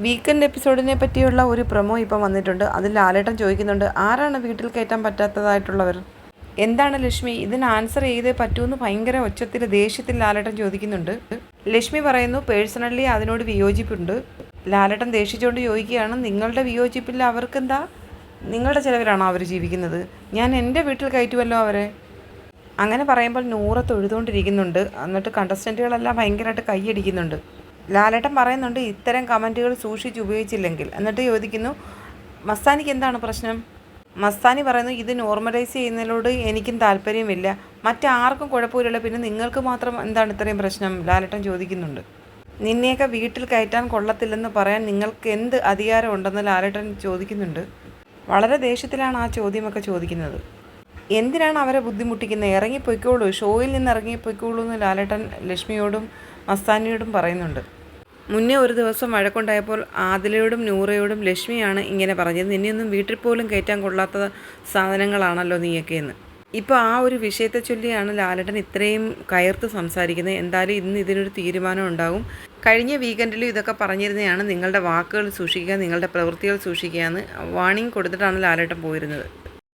Weekend എപ്പിസോഡിനെ പറ്റിയുള്ള ഒരു promo ഇപ്പം വന്നിട്ടുണ്ട്. അതിൽ ലാലേട്ടൻ ചോദിക്കുന്നുണ്ട് ആരാണ് വീട്ടിൽ കയറ്റാൻ പറ്റാത്തതായിട്ടുള്ളവർ? എന്താണ് ലക്ഷ്മി? ഇതിന് ആൻസർ ചെയ്തേ പറ്റൂന്ന് ഭയങ്കര ഒച്ചത്തിൽ ദേഷ്യത്തിൽ ലാലേട്ടൻ ചോദിക്കുന്നുണ്ട്. ലക്ഷ്മി പറയുന്നു പേഴ്സണലി അതിനോട് വിയോജിപ്പുണ്ട്. ലാലേട്ടൻ ദേഷിച്ചുകൊണ്ട് ചോദിക്കുകയാണ് നിങ്ങളുടെ വിയോജിപ്പിൽ അവർക്കെന്താ? നിങ്ങളുടെ ചിലവരാണോ അവർ ജീവിക്കുന്നത്? ഞാൻ എന്റെ വീട്ടിൽ കയറ്റുമല്ലോ അവരെ. അങ്ങനെ പറയുമ്പോൾ നൂറ തൊഴുതുകൊണ്ടിരിക്കുന്നുണ്ട് എന്നിട്ട് കണ്ടസ്റ്റന്റുകളെല്ലാം ഭയങ്കരമായിട്ട് കൈയടിക്കുന്നുണ്ട്. ലാലേട്ടൻ പറയുന്നുണ്ട് ഇത്തരം കമന്റുകൾ സൂക്ഷിച്ച് ഉപയോഗിച്ചില്ലെങ്കിൽ. എന്നിട്ട് ചോദിക്കുന്നു മസ്താനിക്ക് എന്താണ് പ്രശ്നം? മസ്താനി പറയുന്നു ഇത് നോർമലൈസ് ചെയ്യുന്നതിനോട് എനിക്കും താല്പര്യമില്ല. മറ്റാർക്കും കുഴപ്പമില്ല പിന്നെ നിങ്ങൾക്ക് മാത്രം എന്താണ് ഇത്രയും പ്രശ്നം? ലാലേട്ടൻ ചോദിക്കുന്നുണ്ട്. നിന്നെയൊക്കെ വീട്ടിൽ കയറ്റാൻ കൊള്ളത്തില്ലെന്ന് പറയാൻ നിങ്ങൾക്ക് എന്ത് അധികാരമുണ്ടെന്ന് ലാലേട്ടൻ ചോദിക്കുന്നുണ്ട്. വളരെ ദേഷ്യത്തിലാണ് ആ ചോദ്യമൊക്കെ ചോദിക്കുന്നത്. എന്തിനാണ് അവരെ ബുദ്ധിമുട്ടിക്കുന്നത്? ഇറങ്ങിപ്പോയിക്കോളൂ. ഷോയിൽ നിന്ന് ഇറങ്ങിപ്പോയിക്കോളൂ എന്ന് ലാലേട്ടൻ ലക്ഷ്മിയോടും മസ്താനിയോടും പറയുന്നുണ്ട്. മുന്നേ ഒരു ദിവസം വഴക്കുണ്ടായപ്പോൾ ആദിലയോടും നൂറയോടും ലക്ഷ്മിയാണ് ഇങ്ങനെ പറഞ്ഞത്. നിന്നെയൊന്നും വീട്ടിൽ പോലും കയറ്റാൻ കൊള്ളാത്ത സാധനങ്ങളാണല്ലോ നീയൊക്കെ എന്ന്. ഇപ്പോൾ ആ ഒരു വിഷയത്തെ ചൊല്ലിയാണ് ലാലേട്ടൻ ഇത്രയും കയർത്ത് സംസാരിക്കുന്നത്. എന്തായാലും ഇന്ന് ഇതിനൊരു തീരുമാനം ഉണ്ടാകും കഴിഞ്ഞ വീക്കെൻഡിലും ഇതൊക്കെ പറഞ്ഞിരുന്നതാണ് നിങ്ങളുടെ വാക്കുകൾ സൂക്ഷിക്കുക നിങ്ങളുടെ പ്രവൃത്തികൾ സൂക്ഷിക്കുക എന്ന്. വാണിംഗ് കൊടുത്തിട്ടാണ് ലാലേട്ടൻ പോയിരുന്നത്.